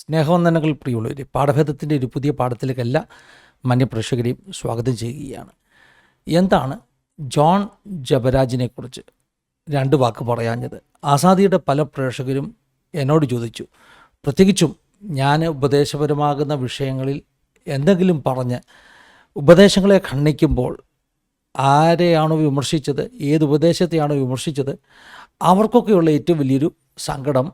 സ്നേഹവന്ദനങ്ങൾ പ്രിയുള്ളവർ. പാഠഭേദത്തിന്റെ ഒരു പുതിയ പാഠത്തിലേക്ക് എല്ലാ മാന്യപ്രേക്ഷകരെയും സ്വാഗതം ചെയ്യുകയാണ്. എന്താണ് ജോൺ ജബരാജിനെക്കുറിച്ച് രണ്ട് വാക്ക് പറയാഞ്ഞത്? ആസാദിയുടെ പല പ്രേക്ഷകരും എന്നോട് ചോദിച്ചു പ്രത്യേകിച്ചും ഞാൻ ഉപദേശപരമാകുന്ന വിഷയങ്ങളിൽ എന്തെങ്കിലും പറഞ്ഞ് ഉപദേശങ്ങളെ ഖണ്ഡിക്കുമ്പോൾ ആരെയാണോ വിമർശിച്ചത് ഏത് ഉപദേശത്തെയാണോ വിമർശിച്ചത് അവർക്കൊക്കെയുള്ള ഏറ്റവും വലിയൊരു സങ്കടം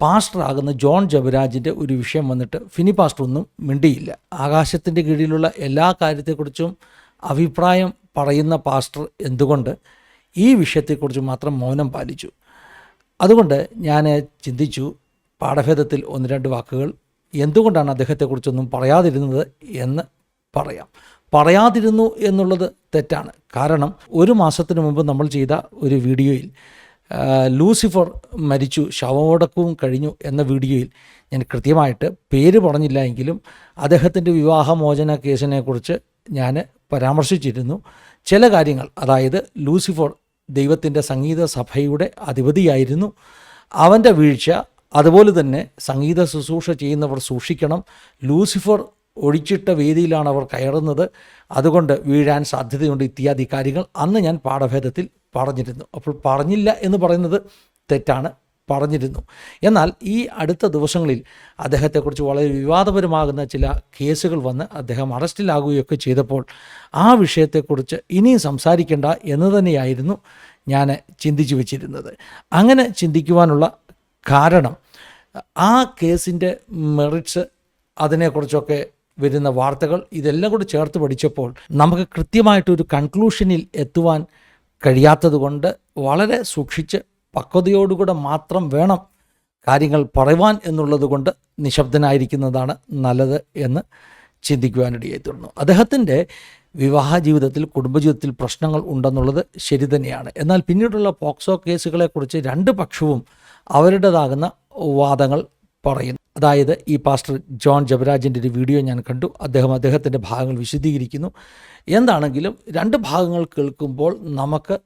പാസ്റ്ററാകുന്ന ജോൺ ജബരാജിന്റെ ഒരു വിഷയം വന്നിട്ട് ഫിനി പാസ്റ്റർ ഒന്നും മിണ്ടിയില്ല. ആകാശത്തിന്റെ കീഴിലുള്ള എല്ലാ കാര്യത്തെക്കുറിച്ചും അഭിപ്രായം പറയുന്ന പാസ്റ്റർ എന്തുകൊണ്ട് ഈ വിഷയത്തെക്കുറിച്ച് മാത്രം മൗനം പാലിച്ചു? അതുകൊണ്ട് ഞാൻ ചിന്തിച്ചു പാഠഭേദത്തിൽ ഒന്ന് രണ്ട് വാക്കുകൾ. എന്തുകൊണ്ടാണ് അദ്ദേഹത്തെക്കുറിച്ചൊന്നും പറയാതിരുന്നത് എന്ന് പറയാം. പറയാതിരുന്നു എന്നുള്ളത് തെറ്റാണ്. കാരണം ഒരു മാസത്തിന് മുമ്പ് നമ്മൾ ചെയ്ത ഒരു വീഡിയോയിൽ ലൂസിഫർ മരിച്ചു ശവമടക്കവും കഴിഞ്ഞു എന്ന വീഡിയോയിൽ ഞാൻ കൃത്യമായിട്ട് പേര് പറഞ്ഞില്ല എങ്കിലും അദ്ദേഹത്തിന്റെ വിവാഹമോചന കേസിനെക്കുറിച്ച് ഞാൻ പരാമർശിച്ചിരുന്നു. ചില കാര്യങ്ങൾ അതായത് ലൂസിഫർ ദൈവത്തിന്റെ സംഗീത സഭയുടെ അധിപതിയായിരുന്നു. അവന്റെ വീഴ്ച അതുപോലെ തന്നെ സംഗീത ശുശ്രൂഷ ചെയ്യുന്നവർ സൂക്ഷിക്കണം. ലൂസിഫർ ഒഴിച്ചിട്ട വേദിയിലാണ് അവർ കയറുന്നത്. അതുകൊണ്ട് വീഴാൻ സാധ്യതയുണ്ട് ഇത്യാദി കാര്യങ്ങൾ അന്ന് ഞാൻ പാഠഭേദത്തിൽ പറഞ്ഞിരുന്നു. അപ്പോൾ പറഞ്ഞില്ല എന്ന് പറയുന്നത് തെറ്റാണ്. പറഞ്ഞിരുന്നു. എന്നാൽ ഈ അടുത്ത ദിവസങ്ങളിൽ അദ്ദേഹത്തെക്കുറിച്ച് വളരെ വിവാദപരമാകുന്ന ചില കേസുകൾ വന്ന് അദ്ദേഹം അറസ്റ്റിലാകുകയൊക്കെ ചെയ്തപ്പോൾ ആ വിഷയത്തെക്കുറിച്ച് ഇനിയും സംസാരിക്കേണ്ട എന്ന് തന്നെയായിരുന്നു ഞാൻ ചിന്തിച്ചു വെച്ചിരുന്നത്. അങ്ങനെ ചിന്തിക്കുവാനുള്ള കാരണം ആ കേസിന്റെ മെറിറ്റ്സ് അതിനെക്കുറിച്ചൊക്കെ വരുന്ന വാർത്തകൾ ഇതെല്ലാം കൂടി ചേർത്ത് പഠിച്ചപ്പോൾ നമുക്ക് കൃത്യമായിട്ടൊരു കൺക്ലൂഷനിൽ എത്തുവാൻ കഴിയാത്തതുകൊണ്ട് വളരെ സൂക്ഷിച്ച് പക്വതയോടുകൂടെ മാത്രം വേണം കാര്യങ്ങൾ പറയുവാൻ എന്നുള്ളത് കൊണ്ട് നിശബ്ദനായിരിക്കുന്നതാണ് നല്ലത് എന്ന് ചിന്തിക്കുവാനിടയായി തീർന്നു. അദ്ദേഹത്തിന്റെ വിവാഹ ജീവിതത്തിൽ കുടുംബജീവിതത്തിൽ പ്രശ്നങ്ങൾ ഉണ്ടെന്നുള്ളത് ശരി തന്നെയാണ്. എന്നാൽ പിന്നീടുള്ള പോക്സോ കേസുകളെക്കുറിച്ച് രണ്ട് പക്ഷവും അവരുടേതാകുന്ന വാദങ്ങൾ പറയുന്നു. അതായത് ഈ പാസ്റ്റർ ജോൺ ജബരാജിന്റെ ഒരു വീഡിയോ ഞാൻ കണ്ടു. അദ്ദേഹം അദ്ദേഹത്തിന്റെ ഭാഗങ്ങൾ വിശദീകരിക്കുന്നു. എന്താണെങ്കിലും രണ്ട് ഭാഗങ്ങൾ കേൾക്കുമ്പോൾ നമുക്ക്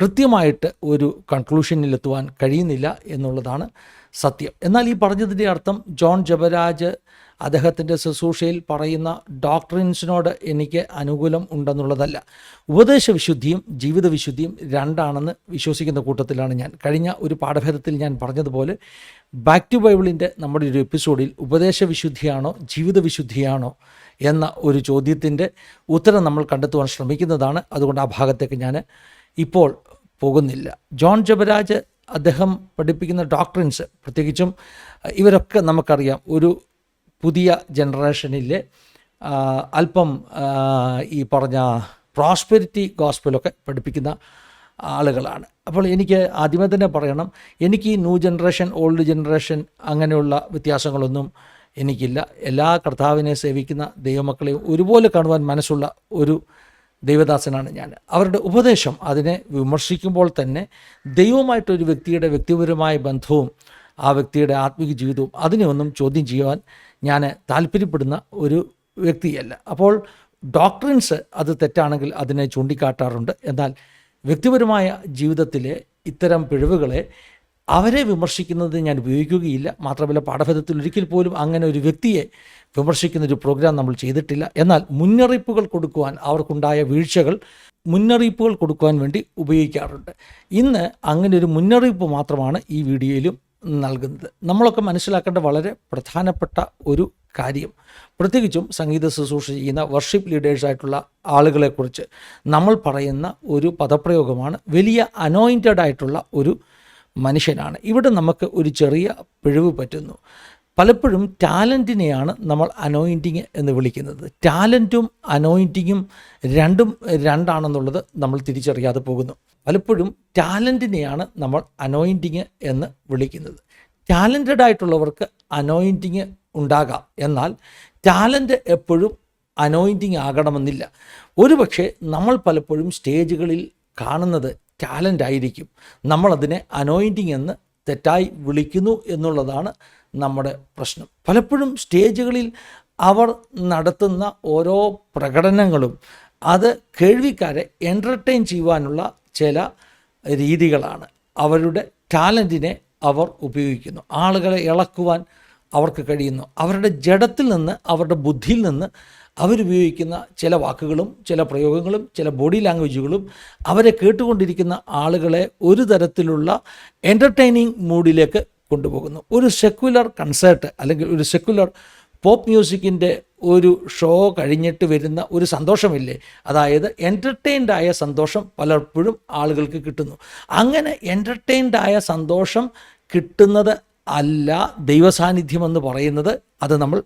കൃത്യമായിട്ട് ഒരു കൺക്ലൂഷനിലെത്തുവാൻ കഴിയുന്നില്ല എന്നുള്ളതാണ് സത്യം. എന്നാൽ ഈ പറഞ്ഞതിന്റെ അർത്ഥം ജോൺ ജബരാജ് അദ്ദേഹത്തിന്റെ ശുശ്രൂഷയിൽ പറയുന്ന ഡോക്ടറിൻസിനോട് എനിക്ക് അനുകൂലം ഉണ്ടെന്നുള്ളതല്ല. ഉപദേശവിശുദ്ധിയും ജീവിത വിശുദ്ധിയും രണ്ടാണെന്ന് വിശ്വസിക്കുന്ന കൂട്ടത്തിലാണ് ഞാൻ. കഴിഞ്ഞ ഒരു പാഠഭേദത്തിൽ ഞാൻ പറഞ്ഞതുപോലെ ബാക്ക് ടു ബൈബിളിന്റെ നമ്മുടെ ഒരു എപ്പിസോഡിൽ ഉപദേശവിശുദ്ധിയാണോ ജീവിത വിശുദ്ധിയാണോ എന്ന ഒരു ചോദ്യത്തിന്റെ ഉത്തരം നമ്മൾ കണ്ടെത്തുവാൻ ശ്രമിക്കുന്നതാണ്. അതുകൊണ്ട് ആ ഭാഗത്തേക്ക് ഞാൻ ഇപ്പോൾ പോകുന്നില്ല. ജോൺ ജബരാജ് അദ്ദേഹം പഠിപ്പിക്കുന്ന ഡോക്ടറിൻസ് പ്രത്യേകിച്ചും ഇവരൊക്കെ നമുക്കറിയാം ഒരു പുതിയ ജനറേഷനിലെ അല്പം ഈ പറഞ്ഞ പ്രോസ്പെരിറ്റി ഗോസ്പലൊക്കെ പഠിപ്പിക്കുന്ന ആളുകളാണ്. അപ്പോൾ എനിക്ക് ആദ്യമേ തന്നെ പറയണം എനിക്ക് ഈ ന്യൂ ജനറേഷൻ ഓൾഡ് ജനറേഷൻ അങ്ങനെയുള്ള വ്യത്യാസങ്ങളൊന്നും എനിക്കില്ല. എല്ലാ കർത്താവിനെ സേവിക്കുന്ന ദൈവമക്കളെയും ഒരുപോലെ കാണുവാൻ മനസ്സുള്ള ഒരു ദൈവദാസനാണ് ഞാൻ. അവരുടെ ഉപദേശം അതിനെ വിമർശിക്കുമ്പോൾ തന്നെ ദൈവമായിട്ടൊരു വ്യക്തിയുടെ വ്യക്തിപരമായ ബന്ധവും ആ വ്യക്തിയുടെ ആത്മീയ ജീവിതവും അതിനെ ഒന്നും ചോദ്യം ചെയ്യുവാൻ ഞാൻ താല്പര്യപ്പെടുന്ന ഒരു വ്യക്തിയല്ല. അപ്പോൾ ഡോക്ടറിൻസ് അത് തെറ്റാണെങ്കിൽ അതിനെ ചൂണ്ടിക്കാട്ടാറുണ്ട്. എന്നാൽ വ്യക്തിപരമായ ജീവിതത്തിലെ ഇത്തരം പിഴവുകളെ അവരെ വിമർശിക്കുന്നത് ഞാൻ ഉപയോഗിക്കുകയില്ല. മാത്രമല്ല പാഠഭേദത്തിൽ ഒരിക്കൽ പോലും അങ്ങനെ ഒരു വ്യക്തിയെ വിമർശിക്കുന്ന ഒരു പ്രോഗ്രാം നമ്മൾ ചെയ്തിട്ടില്ല. എന്നാൽ മുന്നറിയിപ്പുകൾ കൊടുക്കുവാൻ അവർക്കുണ്ടായ വീഴ്ചകൾ മുന്നറിയിപ്പുകൾ കൊടുക്കുവാൻ വേണ്ടി ഉപയോഗിക്കാറുണ്ട്. ഇന്ന് അങ്ങനെ ഒരു മുന്നറിയിപ്പ് മാത്രമാണ് ഈ വീഡിയോയിലും നൽകുന്നത്. നമ്മളൊക്കെ മനസ്സിലാക്കേണ്ട വളരെ പ്രധാനപ്പെട്ട ഒരു കാര്യം. പ്രത്യേകിച്ചും സംഗീത ശുശ്രൂഷ ചെയ്യുന്ന വർഷിപ്പ് ലീഡേഴ്സായിട്ടുള്ള ആളുകളെക്കുറിച്ച് നമ്മൾ പറയുന്ന ഒരു പദപ്രയോഗമാണ് വലിയ അനോയിന്റഡ് ആയിട്ടുള്ള ഒരു മനുഷ്യനാണ്. ഇവിടെ നമുക്ക് ഒരു ചെറിയ പിഴവ് പറ്റുന്നു. പലപ്പോഴും ടാലന്റിനെയാണ് നമ്മൾ അനോയിന്റിങ് എന്ന് വിളിക്കുന്നത്. ടാലന്റും അനോയിന്റിങ്ങും രണ്ടും രണ്ടാണെന്നുള്ളത് നമ്മൾ തിരിച്ചറിയാതെ പോകുന്നു. പലപ്പോഴും ടാലന്റിനെയാണ് നമ്മൾ അനോയിന്റിങ് എന്ന് വിളിക്കുന്നത്. ടാലന്റഡ് ആയിട്ടുള്ളവർക്ക് അനോയിന്റിങ് ഉണ്ടാകാം. എന്നാൽ ടാലന്റ് എപ്പോഴും അനോയിന്റിങ് ആകണമെന്നില്ല. ഒരുപക്ഷെ നമ്മൾ പലപ്പോഴും സ്റ്റേജുകളിൽ കാണുന്നത് ടാലന്റ് ആയിരിക്കും നമ്മളതിനെ അനോയിന്റിങ് എന്ന് തെറ്റായി വിളിക്കുന്നു എന്നുള്ളതാണ് നമ്മുടെ പ്രശ്നം. പലപ്പോഴും സ്റ്റേജുകളിൽ അവർ നടത്തുന്ന ഓരോ പ്രകടനങ്ങളും അത് കേൾവിക്കാരെ എന്റർടൈൻ ചെയ്യുവാനുള്ള ചില രീതികളാണ്. അവരുടെ ടാലന്റിനെ അവർ ഉപയോഗിക്കുന്നു. ആളുകളെ ഇളക്കുവാൻ അവർക്ക് കഴിയുന്നു. അവരുടെ ജഡത്തിൽ നിന്ന് അവരുടെ ബുദ്ധിയിൽ നിന്ന് അവരുപയോഗിക്കുന്ന ചില വാക്കുകളും ചില പ്രയോഗങ്ങളും ചില ബോഡി ലാംഗ്വേജുകളും അവരെ കേട്ടുകൊണ്ടിരിക്കുന്ന ആളുകളെ ഒരു തരത്തിലുള്ള എന്റർടൈനിങ് മൂഡിലേക്ക് കൊണ്ടുപോകുന്നു. ഒരു സെക്യുലർ കൺസേർട്ട് അല്ലെങ്കിൽ ഒരു സെക്യുലർ പോപ്പ് മ്യൂസിക്കിന്റെ ഒരു ഷോ കഴിഞ്ഞിട്ട് വരുന്ന ഒരു സന്തോഷമില്ലേ? അതായത് എന്റർടൈൻഡായ സന്തോഷം പലപ്പോഴും ആളുകൾക്ക് കിട്ടുന്നു. അങ്ങനെ എന്റർടൈൻഡായ സന്തോഷം കിട്ടുന്നത് അല്ല ദൈവസാന്നിധ്യം എന്ന് പറയുന്നത് അത് നമ്മൾ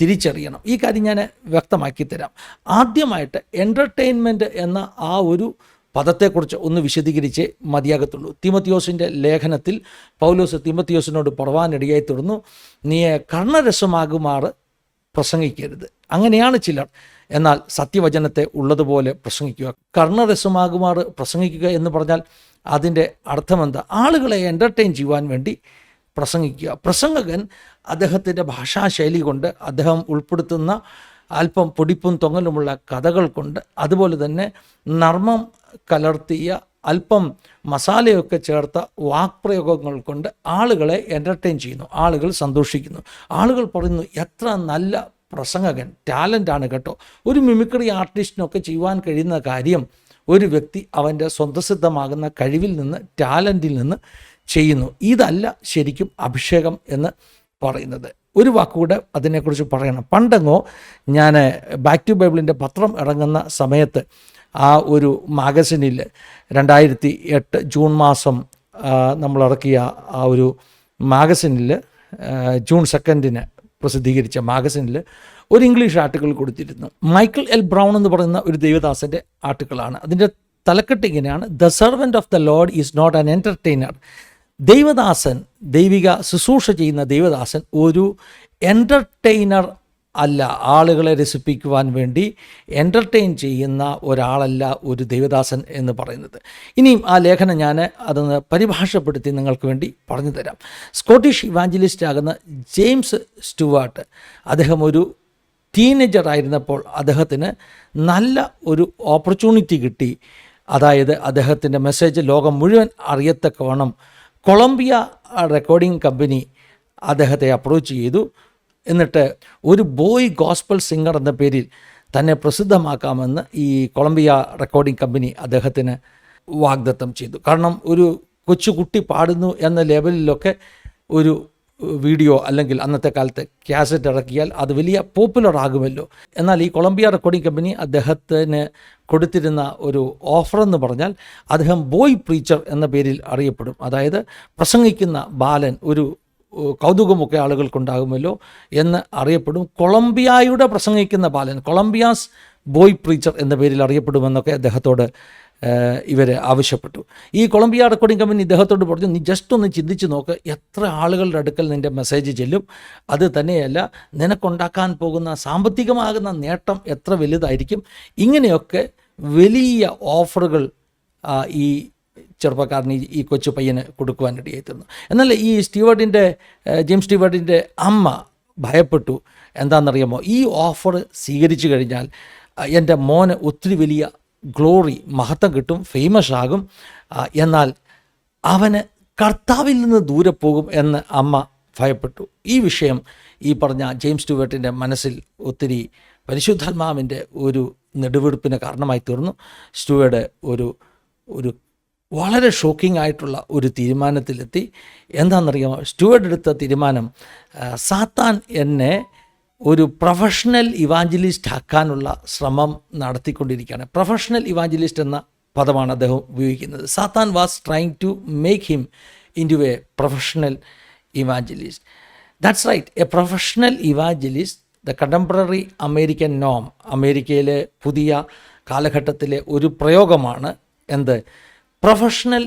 തിരിച്ചറിയണം. ഈ കാര്യം ഞാൻ വ്യക്തമാക്കി തരാം. ആദ്യമായിട്ട് എന്റർടൈൻമെന്റ് എന്ന ആ ഒരു പദത്തെക്കുറിച്ച് ഒന്ന് വിശദീകരിച്ച് മതിയാകത്തുള്ളൂ. തിമത്തിയോസിന്റെ ലേഖനത്തിൽ പൗലോസ് തിമത്തിയോസിനോട് പറവാനിടയായി തുടർന്നു നീ കർണരസമാകുമാറ് പ്രസംഗിക്കരുത്. അങ്ങനെയാണ് ചിലർ. എന്നാൽ സത്യവചനത്തെ ഉള്ളതുപോലെ പ്രസംഗിക്കുക. കർണരസമാകുമാറ് പ്രസംഗിക്കുക എന്ന് പറഞ്ഞാൽ അതിന്റെ അർത്ഥമെന്താ? ആളുകളെ എന്റർടൈൻ ചെയ്യുവാൻ വേണ്ടി പ്രസംഗിക്കുക. പ്രസംഗകൻ അദ്ദേഹത്തിന്റെ ഭാഷാശൈലി കൊണ്ട് അദ്ദേഹം ഉൾപ്പെടുത്തുന്ന അല്പം പൊടിപ്പും തൊങ്ങലുമുള്ള കഥകൾ കൊണ്ട് അതുപോലെ തന്നെ നർമ്മം കലർത്തിയ അല്പം മസാലയൊക്കെ ചേർത്ത വാക്പ്രയോഗങ്ങൾ കൊണ്ട് ആളുകളെ എന്റർടൈൻ ചെയ്യുന്നു. ആളുകൾ സന്തോഷിക്കുന്നു. ആളുകൾ പറയുന്നു എത്ര നല്ല പ്രസംഗകൻ ടാലന്റാണ് കേട്ടോ. ഒരു മിമിക്രി ആർട്ടിസ്റ്റിനൊക്കെ ചെയ്യുവാൻ കഴിയുന്ന കാര്യം ഒരു വ്യക്തി അവന്റെ സ്വന്തസിദ്ധമാകുന്ന കഴിവിൽ നിന്ന് ടാലന്റിൽ നിന്ന് ചെയ്യുന്നു. ഇതല്ല ശരിക്കും അഭിഷേകം എന്ന് പറയുന്നത്. ഒരു വാക്കുകൂടെ അതിനെക്കുറിച്ച് പറയണം. പണ്ടെങ്ങോ ഞാൻ ബാക്ക് ടു ബൈബിളിന്റെ പത്രം ഇറങ്ങുന്ന സമയത്ത് ആ ഒരു മാഗസിനിൽ രണ്ടായിരത്തി എട്ട് ജൂൺ മാസം നമ്മൾ ഇറക്കിയ ആ ഒരു മാഗസിനിൽ ജൂൺ സെക്കൻഡിന് പ്രസിദ്ധീകരിച്ച മാഗസിനിൽ ഒരു ഇംഗ്ലീഷ് ആർട്ടിക്കിൾ കൊടുത്തിരുന്നു. മൈക്കിൾ എൽ ബ്രൗൺ എന്ന് പറയുന്ന ഒരു ദേവദാസന്റെ ആർട്ടിക്കിളാണ്. അതിന്റെ തലക്കെട്ട് ഇങ്ങനെയാണ്. The servant of the lord is not an entertainer ദൈവദാസൻ ദൈവിക ശുശ്രൂഷ ചെയ്യുന്ന ദൈവദാസൻ ഒരു എന്റർടൈനർ അല്ല ആളുകളെ രസിപ്പിക്കുവാൻ വേണ്ടി എന്റർടൈൻ ചെയ്യുന്ന ഒരാളല്ല ഒരു ദേവദാസൻ എന്ന് പറയുന്നത്. ഇനിയും ആ ലേഖനം ഞാൻ അതൊന്ന് പരിഭാഷപ്പെടുത്തി നിങ്ങൾക്ക് വേണ്ടി പറഞ്ഞു തരാം സ്കോട്ടിഷ് ഇവാഞ്ചലിസ്റ്റ് ആകുന്ന ജെയിംസ് സ്റ്റുവാർട്ട് അദ്ദേഹം ഒരു ടീനേജർ ആയിരുന്നപ്പോൾ അദ്ദേഹത്തിന് നല്ല ഒരു ഓപ്പർച്യൂണിറ്റി കിട്ടി. അതായത് അദ്ദേഹത്തിന്റെ മെസ്സേജ് ലോകം മുഴുവൻ അറിയത്തക്കവണ്ണം കൊളംബിയ റെക്കോർഡിംഗ് കമ്പനി അദ്ദേഹത്തെ അപ്രോച്ച് ചെയ്തു. എന്നിട്ട് ഒരു ബോയ് ഗോസ്പൽ സിംഗർ എന്ന പേരിൽ തന്നെ പ്രസിദ്ധമാക്കാമെന്ന് ഈ കൊളംബിയ റെക്കോർഡിംഗ് കമ്പനി അദ്ദേഹത്തിന് വാഗ്ദത്തം ചെയ്തു. കാരണം ഒരു കൊച്ചുകുട്ടി പാടുന്നു എന്ന ലെവലിലൊക്കെ ഒരു വീഡിയോ അല്ലെങ്കിൽ അന്നത്തെ കാലത്ത് ക്യാസറ്റ് ഇറക്കിയാൽ അത് വലിയ പോപ്പുലർ ആകുമല്ലോ. എന്നാൽ ഈ കൊളംബിയ റെക്കോർഡിംഗ് കമ്പനി അദ്ദേഹത്തിന് കൊടുത്തിരുന്ന ഒരു ഓഫർ എന്ന് പറഞ്ഞാൽ അദ്ദേഹം ബോയ് പ്രീച്ചർ എന്ന പേരിൽ അറിയപ്പെടും. അതായത് പ്രസംഗിക്കുന്ന ബാലൻ ഒരു കൗതുകമൊക്കെ ആളുകൾക്കുണ്ടാകുമല്ലോ എന്ന് അറിയപ്പെടും. കൊളംബിയായുടെ പ്രസംഗിക്കുന്ന ബാലൻ കൊളംബിയാസ് ബോയ് പ്രീച്ചർ എന്ന പേരിൽ അറിയപ്പെടുമെന്നൊക്കെ അദ്ദേഹത്തോട് ഇവർ ആവശ്യപ്പെട്ടു. ഈ കൊളംബിയ റെക്കോർഡിംഗ് കമ്പനി ഇദ്ദേഹത്തോട് പറഞ്ഞു നീ ജസ്റ്റ് ഒന്ന് ചിന്തിച്ച് നോക്ക് എത്ര ആളുകളുടെ അടുക്കൽ നിന്റെ മെസ്സേജ് ചെല്ലും. അത് തന്നെയല്ല നിനക്കുണ്ടാക്കാൻ പോകുന്ന സാമ്പത്തികമാകുന്ന നേട്ടം എത്ര വലുതായിരിക്കും. ഇങ്ങനെയൊക്കെ വലിയ ഓഫറുകൾ ഈ ചെറുപ്പക്കാരന് ഈ- കൊച്ചു പയ്യന് കൊടുക്കുവാനിടയായി തീർന്നു എന്നാൽ ഈ സ്റ്റീവേർഡിന്റെ ജെയിംസ് സ്റ്റീവേർഡിന്റെ അമ്മ ഭയപ്പെട്ടു. എന്താണെന്നറിയാമോ? ഈ ഓഫർ സ്വീകരിച്ചു കഴിഞ്ഞാൽ എന്റെ മോന് ഒത്തിരി വലിയ ഗ്ലോറി മഹത്വം കിട്ടും ഫേമസ് ആകും. എന്നാൽ അവന് കർത്താവിൽ നിന്ന് ദൂരെ പോകും എന്ന് അമ്മ ഭയപ്പെട്ടു. ഈ വിഷയം ഈ പറഞ്ഞ ജെയിംസ് സ്റ്റുവേർട്ടിന്റെ മനസ്സിൽ ഒത്തിരി പരിശുദ്ധാത്മാവിന്റെ ഒരു നെടുവെടുപ്പിന് കാരണമായി തീർന്നു സ്റ്റുവേർഡ് ഒരു ഒരു വളരെ ഷോക്കിംഗ് ആയിട്ടുള്ള ഒരു തീരുമാനത്തിലെത്തി. എന്താണെന്നറിയാമോ? സ്റ്റുവേർഡ് എടുത്ത തീരുമാനം സാത്താൻ എന്നെ ഒരു പ്രൊഫഷണൽ ഇവാഞ്ചലിസ്റ്റ് ആക്കാനുള്ള ശ്രമം നടത്തിക്കൊണ്ടിരിക്കുകയാണ്. പ്രൊഫഷണൽ ഇവാഞ്ചലിസ്റ്റ് എന്ന പദമാണ് അദ്ദേഹം ഉപയോഗിക്കുന്നത്. Satan was trying to make him into a professional evangelist that's right a professional evangelist the contemporary American നോം അമേരിക്കയിലെ പുതിയ കാലഘട്ടത്തിലെ ഒരു പ്രയോഗമാണ് എന്ത്? Professional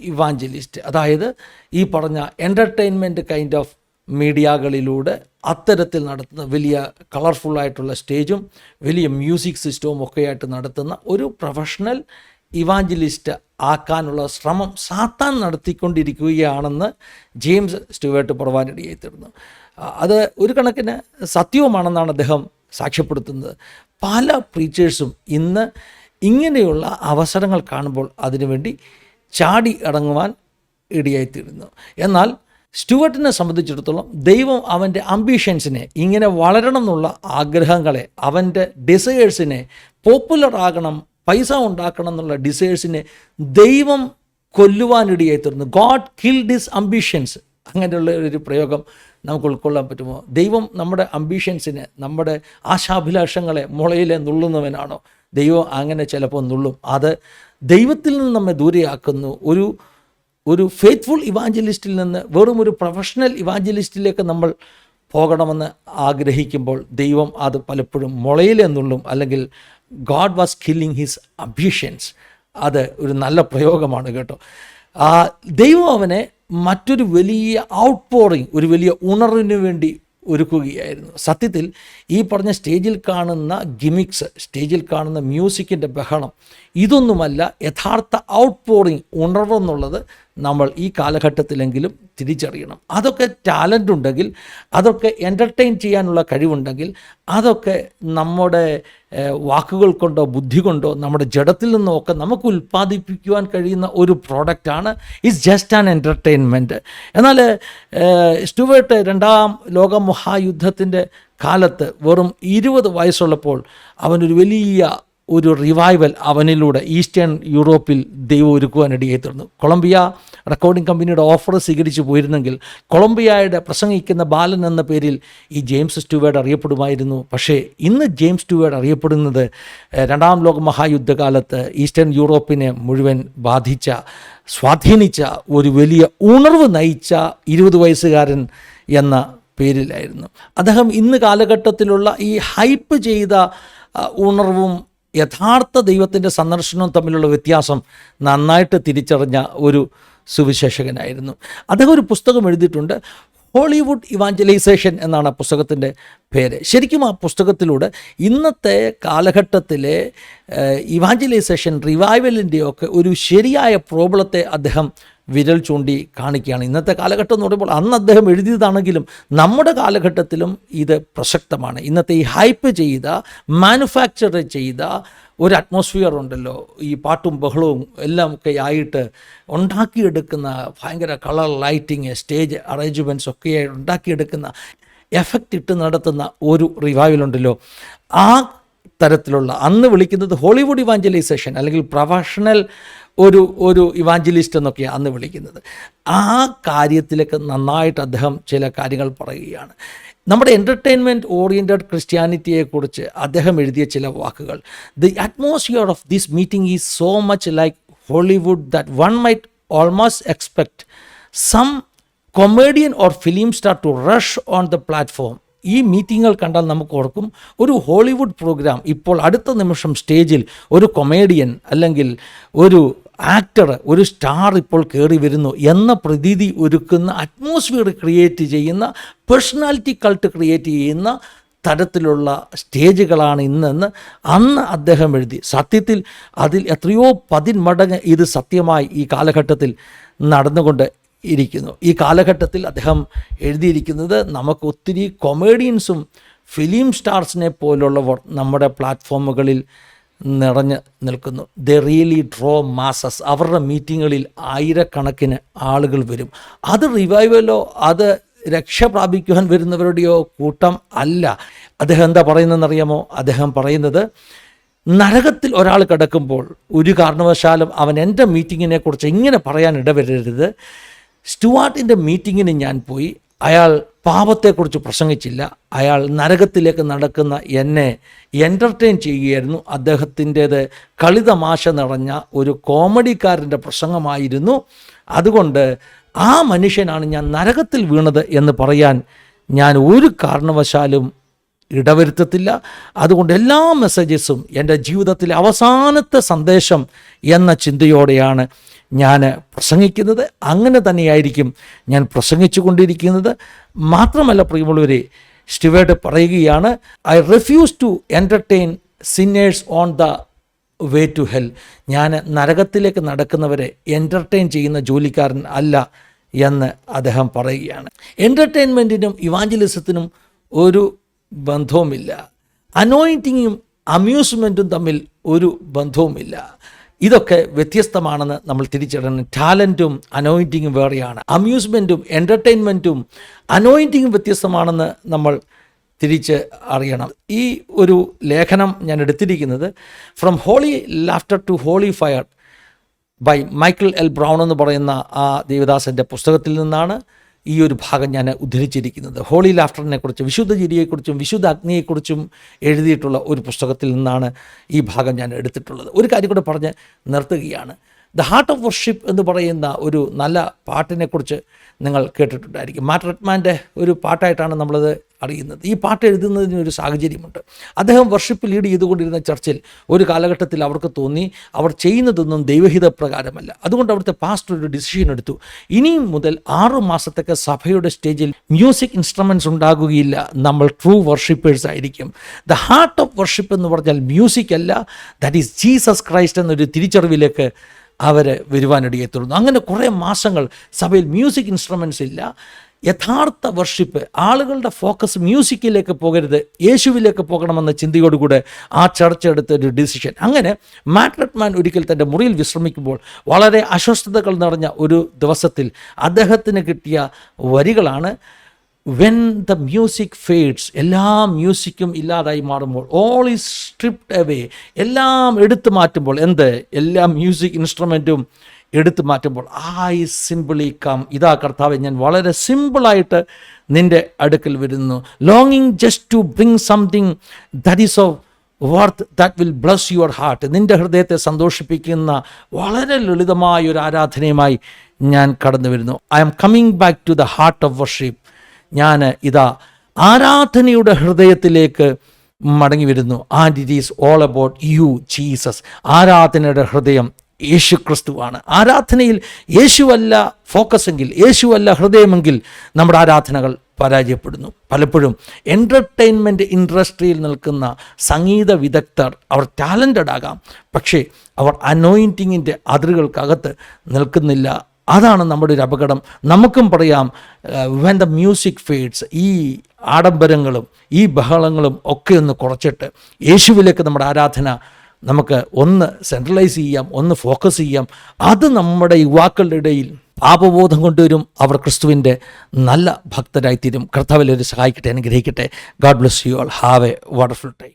evangelist. അതായത് ഈ പറഞ്ഞ എന്റർടൈൻമെന്റ് കൈൻഡ് ഓഫ് മീഡിയകളിലൂടെ അത്തരത്തിൽ നടത്തുന്ന വലിയ കളർഫുള്ളായിട്ടുള്ള സ്റ്റേജും വലിയ മ്യൂസിക് സിസ്റ്റവും ഒക്കെയായിട്ട് നടത്തുന്ന ഒരു പ്രൊഫഷണൽ ഇവാഞ്ചലിസ്റ്റ് ആക്കാനുള്ള ശ്രമം സാത്താൻ നടത്തിക്കൊണ്ടിരിക്കുകയാണെന്ന് ജെയിംസ് സ്റ്റുവേർട്ട് പറവാനിടയായി തീർന്നു. അത് ഒരു കണക്കിന് സത്യവുമാണെന്നാണ് അദ്ദേഹം സാക്ഷ്യപ്പെടുത്തുന്നത്. പല പ്രീച്ചേഴ്സും ഇന്ന് ഇങ്ങനെയുള്ള അവസരങ്ങൾ കാണുമ്പോൾ അതിനുവേണ്ടി ചാടി അടങ്ങുവാൻ ഇടിയായിത്തീരുന്നു. എന്നാൽ സ്റ്റുവർട്ടിനെ സംബന്ധിച്ചിടത്തോളം ദൈവം അവന്റെ അംബീഷൻസിനെ ഇങ്ങനെ വളരണം എന്നുള്ള ആഗ്രഹങ്ങളെ അവന്റെ ഡിസയേഴ്സിനെ പോപ്പുലർ ആകണം പൈസ ഉണ്ടാക്കണം എന്നുള്ള ഡിസയേഴ്സിനെ ദൈവം കൊല്ലുവാനിടയായി തീർന്നു ഗോഡ് കിൽ ഡിസ് അംബിഷൻസ് അങ്ങനെയുള്ള ഒരു പ്രയോഗം നമുക്ക് ഉൾക്കൊള്ളാൻ പറ്റുമോ? ദൈവം നമ്മുടെ അംബിഷൻസിനെ നമ്മുടെ ആശാഭിലാഷങ്ങളെ മുളയിലെ നുള്ളുന്നവനാണോ? ദൈവം അങ്ങനെ ചിലപ്പോൾ നുള്ളും അത് ദൈവത്തിൽ നിന്ന് നമ്മെ ദൂരെയാക്കുന്നു. ഒരു ഒരു ഫെയ്ത്ത്ഫുൾ ഇവാഞ്ചലിസ്റ്റിൽ നിന്ന് വെറും ഒരു പ്രൊഫഷണൽ ഇവാഞ്ചലിസ്റ്റിലേക്ക് നമ്മൾ പോകണമെന്ന് ആഗ്രഹിക്കുമ്പോൾ ദൈവം അത് പലപ്പോഴും മുളയിലെന്നുള്ളും അല്ലെങ്കിൽ God was killing his ambitions അത് ഒരു നല്ല പ്രയോഗമാണ് കേട്ടോ. ആ ദൈവം അവനെ മറ്റൊരു വലിയ ഔട്ട് പോറിങ് ഒരു വലിയ ഉണർവിന് വേണ്ടി ഒരുക്കുകയായിരുന്നു. സത്യത്തിൽ ഈ പറഞ്ഞ സ്റ്റേജിൽ കാണുന്ന ഗിമിക്സ് സ്റ്റേജിൽ കാണുന്ന മ്യൂസിക്കിന്റെ ബഹളം ഇതൊന്നുമല്ല യഥാർത്ഥ ഔട്ട് പോറിങ് ഉണർവെന്നുള്ളത് നമ്മൾ ഈ കാലഘട്ടത്തിലെങ്കിലും തിരിച്ചറിയണം. അതൊക്കെ ടാലന്റ് ഉണ്ടെങ്കിൽ അതൊക്കെ എന്റർടൈൻ ചെയ്യാനുള്ള കഴിവുണ്ടെങ്കിൽ അതൊക്കെ നമ്മുടെ വാക്കുകൾ കൊണ്ടോ ബുദ്ധി കൊണ്ടോ നമ്മുടെ ജഡത്തിൽ നിന്നോ ഒക്കെ നമുക്ക് ഉൽപ്പാദിപ്പിക്കുവാൻ കഴിയുന്ന ഒരു പ്രോഡക്റ്റാണ് ഇസ് ജസ്റ്റ് ആൻ എന്റർടൈൻമെന്റ് എന്നാൽ സ്റ്റുവേർട്ട് രണ്ടാം ലോക മഹായുദ്ധത്തിന്റെ കാലത്ത് വെറും ഇരുപത് വയസ്സുള്ളപ്പോൾ അവനൊരു വലിയ ഒരു റിവൈവൽ അവനിലൂടെ ഈസ്റ്റേൺ യൂറോപ്പിൽ ദൈവം ഒരുക്കുവാനിടയായി തീർന്നു. കൊളംബിയ റെക്കോർഡിംഗ് കമ്പനിയുടെ ഓഫർ സ്വീകരിച്ചു പോയിരുന്നെങ്കിൽ കൊളംബിയയുടെ പ്രസംഗിക്കുന്ന ബാലൻ എന്ന പേരിൽ ഈ ജെയിംസ് സ്റ്റുവേഡ് അറിയപ്പെടുമായിരുന്നു. പക്ഷേ ഇന്ന് ജെയിംസ് സ്റ്റുവേഡ് അറിയപ്പെടുന്നത് രണ്ടാം ലോക മഹായുദ്ധകാലത്ത് ഈസ്റ്റേൺ യൂറോപ്പിനെ മുഴുവൻ ബാധിച്ച സ്വാധീനിച്ച ഒരു വലിയ ഉണർവ് നയിച്ച ഇരുപത് വയസ്സുകാരൻ എന്ന പേരിലായിരുന്നു. അദ്ദേഹം ഇന്ന് കാലഘട്ടത്തിലുള്ള ഈ ഹൈപ്പ് ചെയ്ത ഉണർവും യഥാർത്ഥ ദൈവത്തിന്റെ സന്ദർശനവും തമ്മിലുള്ള വ്യത്യാസം നന്നായിട്ട് തിരിച്ചറിഞ്ഞ ഒരു സുവിശേഷകനായിരുന്നു. അദ്ദേഹം ഒരു പുസ്തകം എഴുതിയിട്ടുണ്ട് ഹോളിവുഡ് ഇവാഞ്ചലൈസേഷൻ എന്നാണ് ആ പുസ്തകത്തിന്റെ പേര്. ശരിക്കും ആ പുസ്തകത്തിലൂടെ ഇന്നത്തെ കാലഘട്ടത്തിലെ ഇവാഞ്ചലൈസേഷൻ റിവൈവലിന്റെയൊക്കെ ഒരു ശരിയായ പ്രോബ്ലത്തെ അദ്ദേഹം വിരൽ ചൂണ്ടി കാണിക്കുകയാണ്. ഇന്നത്തെ കാലഘട്ടം എന്ന് പറയുമ്പോൾ അന്ന് അദ്ദേഹം എഴുതിയതാണെങ്കിലും നമ്മുടെ കാലഘട്ടത്തിലും ഇത് പ്രസക്തമാണ്. ഇന്നത്തെ ഈ ഹൈപ്പ് ചെയ്ത മാനുഫാക്ചർ ചെയ്ത ഒരു അറ്റ്മോസ്ഫിയർ ഉണ്ടല്ലോ. ഈ പാട്ടും ബഹളവും എല്ലാം ഒക്കെ ആയിട്ട് ഉണ്ടാക്കിയെടുക്കുന്ന ഭയങ്കര കളർ ലൈറ്റിങ് സ്റ്റേജ് അറേഞ്ച്മെന്റ്സ് ഒക്കെ ഉണ്ടാക്കിയെടുക്കുന്ന എഫക്റ്റ് ഇട്ട് നടത്തുന്ന ഒരു റിവൈവൽ ഉണ്ടല്ലോ. ആ തരത്തിലുള്ള അന്ന് വിളിക്കുന്നത് ഹോളിവുഡ് ഇവാഞ്ചലൈസേഷൻ അല്ലെങ്കിൽ പ്രൊഫഷണൽ ഒരു ഒരു ഇവാഞ്ചലിസ്റ്റ് എന്നൊക്കെ അന്ന് വിളിക്കുന്നത്. ആ കാര്യത്തിലേക്ക് നന്നായിട്ട് അദ്ദേഹം ചില കാര്യങ്ങൾ പറയുകയാണ്. നമ്മുടെ എന്റർടൈൻമെന്റ് ഓറിയന്റഡ് ക്രിസ്ത്യാനിറ്റിയെക്കുറിച്ച് അദ്ദേഹം എഴുതിയ ചില വാക്കുകൾ the atmosphere of this meeting is so much like Hollywood that one might almost expect some comedian or film star to rush on the platform ഈ മീറ്റിങ്ങുകൾ കണ്ടാൽ നമുക്ക് ഓർക്കും ഒരു ഹോളിവുഡ് പ്രോഗ്രാം ഇപ്പോൾ അടുത്ത നിമിഷം സ്റ്റേജിൽ ഒരു കൊമേഡിയൻ അല്ലെങ്കിൽ ഒരു ആക്ടർ ഒരു സ്റ്റാർ ഇപ്പോൾ കയറി വരുന്നു എന്ന പ്രതീതി ഒരുക്കുന്ന അറ്റ്മോസ്ഫിയർ ക്രിയേറ്റ് ചെയ്യുന്ന പേഴ്സണാലിറ്റി കൾട്ട് ക്രിയേറ്റ് ചെയ്യുന്ന തരത്തിലുള്ള സ്റ്റേജുകളാണ് ഇന്നെന്ന് അന്ന് അദ്ദേഹം എഴുതി. സത്യത്തിൽ അതിൽ എത്രയോ പതിന്മടങ്ങ് ഇത് സത്യമായി ഈ കാലഘട്ടത്തിൽ നടന്നുകൊണ്ട് ഇരിക്കുന്നു. ഈ കാലഘട്ടത്തിൽ അദ്ദേഹം എഴുതിയിരിക്കുന്നത് നമുക്ക് ഒത്തിരി കൊമേഡിയൻസും ഫിലിം സ്റ്റാർസിനെ പോലുള്ളവർ നമ്മുടെ പ്ലാറ്റ്ഫോമുകളിൽ നിറഞ്ഞ് നിൽക്കുന്നു. They really draw masses. അവരുടെ മീറ്റിങ്ങുകളിൽ ആയിരക്കണക്കിന് ആളുകൾ വരും. അത് റിവൈവലോ അത് രക്ഷ പ്രാപിക്കുവാൻ വരുന്നവരുടെയോ കൂട്ടം അല്ല. അദ്ദേഹം എന്താ പറയുന്നതെന്നറിയാമോ? അദ്ദേഹം പറയുന്നത് നരകത്തിൽ ഒരാൾ കിടക്കുമ്പോൾ ഒരു കാരണവശാലും അവൻ എന്റെ മീറ്റിങ്ങിനെ കുറിച്ച് ഇങ്ങനെ പറയാൻ ഇടവരരുത്. സ്റ്റുവാർട്ടിന്റെ മീറ്റിങ്ങിന് ഞാൻ പോയി അയാൾ പാപത്തെക്കുറിച്ച് പ്രസംഗിച്ചില്ല. അയാൾ നരകത്തിലേക്ക് നടക്കുന്ന എന്നെ എന്റർടൈൻ ചെയ്യുകയായിരുന്നു. അദ്ദേഹത്തിന്റേത് കളിതമാശ നിറഞ്ഞ ഒരു കോമഡിക്കാരന്റെ പ്രസംഗമായിരുന്നു. അതുകൊണ്ട് ആ മനുഷ്യനാണ് ഞാൻ നരകത്തിൽ വീണത് എന്ന് പറയാൻ ഞാൻ ഒരു കാരണവശാലും ഇടവരുത്തത്തില്ല. അതുകൊണ്ട് എല്ലാ മെസ്സേജസും എന്റെ ജീവിതത്തിലെ അവസാനത്തെ സന്ദേശം എന്ന ചിന്തയോടെയാണ് ഞാൻ പ്രസംഗിക്കുന്നത് അങ്ങനെ തന്നെയായിരിക്കും ഞാൻ പ്രസംഗിച്ചു കൊണ്ടിരിക്കുന്നത്. മാത്രമല്ല പ്രിയമുള്ളവരെ സ്റ്റുവേർട്ട് പറയുകയാണ് I refuse to entertain sinners on the way to hell ഞാൻ നരകത്തിലേക്ക് നടക്കുന്നവരെ എന്റർടൈൻ ചെയ്യുന്ന ജോലിക്കാരൻ അല്ല എന്ന് അദ്ദേഹം പറയുകയാണ്. എന്റർടൈൻമെന്റിനും ഇവാഞ്ചലിസത്തിനും ഒരു ബന്ധവുമില്ല. അനോയിന്റിങ്ങും അമ്യൂസ്മെന്റും തമ്മിൽ ഒരു ബന്ധവുമില്ല. ഇതൊക്കെ വ്യത്യസ്തമാണെന്ന് നമ്മൾ തിരിച്ചറിയണം. ടാലന്റും അനോയിന്റിങ്ങും വേറെയാണ്. അമ്യൂസ്മെന്റും എന്റർടൈൻമെന്റും അനോയിന്റിങ്ങും വ്യത്യസ്തമാണെന്ന് നമ്മൾ തിരിച്ച് അറിയണം. ഈ ഒരു ലേഖനം ഞാൻ എടുത്തിരിക്കുന്നത് from holy laughter to holy fire by Michael L Brown എന്ന് പറയുന്ന ആ ദേവദാസന്റെ പുസ്തകത്തിൽ നിന്നാണ്. ഈ ഒരു ഭാഗം ഞാൻ ഉദ്ധരിച്ചിരിക്കുന്നത്. ഹോളി ലാഫ്റ്ററിനെ കുറിച്ച് വിശുദ്ധ ജിരിയെക്കുറിച്ചും വിശുദ്ധ അഗ്നിയെക്കുറിച്ചും എഴുതിയിട്ടുള്ള ഒരു പുസ്തകത്തിൽ നിന്നാണ് ഈ ഭാഗം ഞാൻ എടുത്തിട്ടുള്ളത്. ഒരു കാര്യം കൂടെ പറഞ്ഞ് നിർത്തുകയാണ്. ദ ഹാർട്ട് ഓഫ് വർഷിപ്പ് എന്ന് പറയുന്ന ഒരു നല്ല പാട്ടിനെക്കുറിച്ച് നിങ്ങൾ കേട്ടിട്ടുണ്ടായിരിക്കും. മാറ്റ് ഒരു പാട്ടായിട്ടാണ് നമ്മളത് അറിയുന്നത്. ഈ പാട്ട് എഴുതുന്നതിന് ഒരു സാഹചര്യമുണ്ട്. അദ്ദേഹം വർഷിപ്പ് ലീഡ് ചെയ്തുകൊണ്ടിരുന്ന ചർച്ചിൽ ഒരു കാലഘട്ടത്തിൽ അവർക്ക് തോന്നി അവർ ചെയ്യുന്നതൊന്നും ദൈവഹിത പ്രകാരമല്ല അതുകൊണ്ട് അവിടുത്തെ പാസ്റ്റർ ഒരു ഡിസിഷൻ എടുത്തു. ഇനിയും മുതൽ ആറു മാസത്തേക്ക് സഭയുടെ സ്റ്റേജിൽ മ്യൂസിക് ഇൻസ്ട്രുമെന്റ്സ് ഉണ്ടാകുകയില്ല. നമ്മൾ ട്രൂ വർഷിപ്പേഴ്സ് ആയിരിക്കും. ദ ഹാർട്ട് ഓഫ് വർഷിപ്പ് എന്ന് പറഞ്ഞാൽ മ്യൂസിക് അല്ല. ദാറ്റ് ഈസ് ജീസസ് ക്രൈസ്റ്റ് എന്നൊരു തിരിച്ചറിവിലേക്ക് അവർ വരുവാനിടയെ തുടർന്നു. അങ്ങനെ കുറേ മാസങ്ങൾ സഭയിൽ മ്യൂസിക് ഇൻസ്ട്രുമെൻസ് ഇല്ല. യഥാർത്ഥ വർഷിപ്പ് ആളുകളുടെ ഫോക്കസ് മ്യൂസിക്കിലേക്ക് പോകരുത് യേശുവിലേക്ക് പോകണമെന്ന ചിന്തയോടുകൂടെ ആ ചർച്ച എടുത്ത ഒരു ഡിസിഷൻ അങ്ങനെ മാൻ ഒരിക്കൽ തന്റെ മുറിയിൽ വിശ്രമിക്കുമ്പോൾ വളരെ അസ്വസ്ഥതകൾ നിറഞ്ഞ ഒരു ദിവസത്തിൽ അദ്ദേഹത്തിന് കിട്ടിയ വരികളാണ് വെൻ ദ മ്യൂസിക് ഫേഡ്സ് എല്ലാ മ്യൂസിക്കും ഇല്ലാതായി മാറുമ്പോൾ ഓൾ ഈസ് സ്ട്രിപ്റ്റ് അവേ എല്ലാം എടുത്തു മാറ്റുമ്പോൾ എന്ത്? എല്ലാ മ്യൂസിക് ഇൻസ്ട്രുമെന്റും എടുത്തു മാറ്റുമ്പോൾ ഐ സിമ്പിളി കം ഇതാ കർത്താവ് ഞാൻ വളരെ സിമ്പിളായിട്ട് നിന്റെ അടുക്കൽ വരുന്നു. ലോങ്ങിങ് just to bring something that is of worth that will bless your heart നിന്റെ ഹൃദയത്തെ സന്തോഷിപ്പിക്കുന്ന വളരെ ലളിതമായ ഒരു ആരാധനയുമായി ഞാൻ കടന്നു വരുന്നു. I'm coming back to the heart of worship ഞാൻ ഇതാ ആരാധനയുടെ ഹൃദയത്തിലേക്ക് മടങ്ങി വരുന്നു and it is all about you Jesus ആരാധനയുടെ ഹൃദയം യേശു ക്രിസ്തുവാണ് ആരാധനയിൽ യേശുവല്ല ഫോക്കസ് എങ്കിൽ യേശുവല്ല ഹൃദയമെങ്കിൽ നമ്മുടെ ആരാധനകൾ പരാജയപ്പെടുന്നു. പലപ്പോഴും എന്റർടൈൻമെന്റ് ഇൻഡസ്ട്രിയിൽ നിൽക്കുന്ന സംഗീത വിദഗ്ധർ അവർ ടാലന്റഡ് ആകാം. പക്ഷേ അവർ അനോയിന്റിങ്ങിന്റെ അതിരുകൾക്കകത്ത് നിൽക്കുന്നില്ല അതാണ് നമ്മുടെ ഒരു അപകടം. നമുക്കും പറയാം വെൻ ദ മ്യൂസിക് ഫേഡ്സ് ഈ ആഡംബരങ്ങളും ഈ ബഹളങ്ങളും ഒക്കെ ഒന്ന് കുറച്ചിട്ട് യേശുവിലേക്ക് നമ്മുടെ ആരാധന നമുക്ക് ഒന്ന് സെൻട്രലൈസ് ചെയ്യാം ഒന്ന് ഫോക്കസ് ചെയ്യാം. അത് നമ്മുടെ യുവാക്കളുടെ ഇടയിൽ പാപബോധം കൊണ്ടുവരും. അവർ ക്രിസ്തുവിന്റെ നല്ല ഭക്തരായിത്തീരും. കർത്താവിൽ ഒരു സഹായിക്കട്ടെ അനുഗ്രഹിക്കട്ടെ. God bless you all have a wonderful time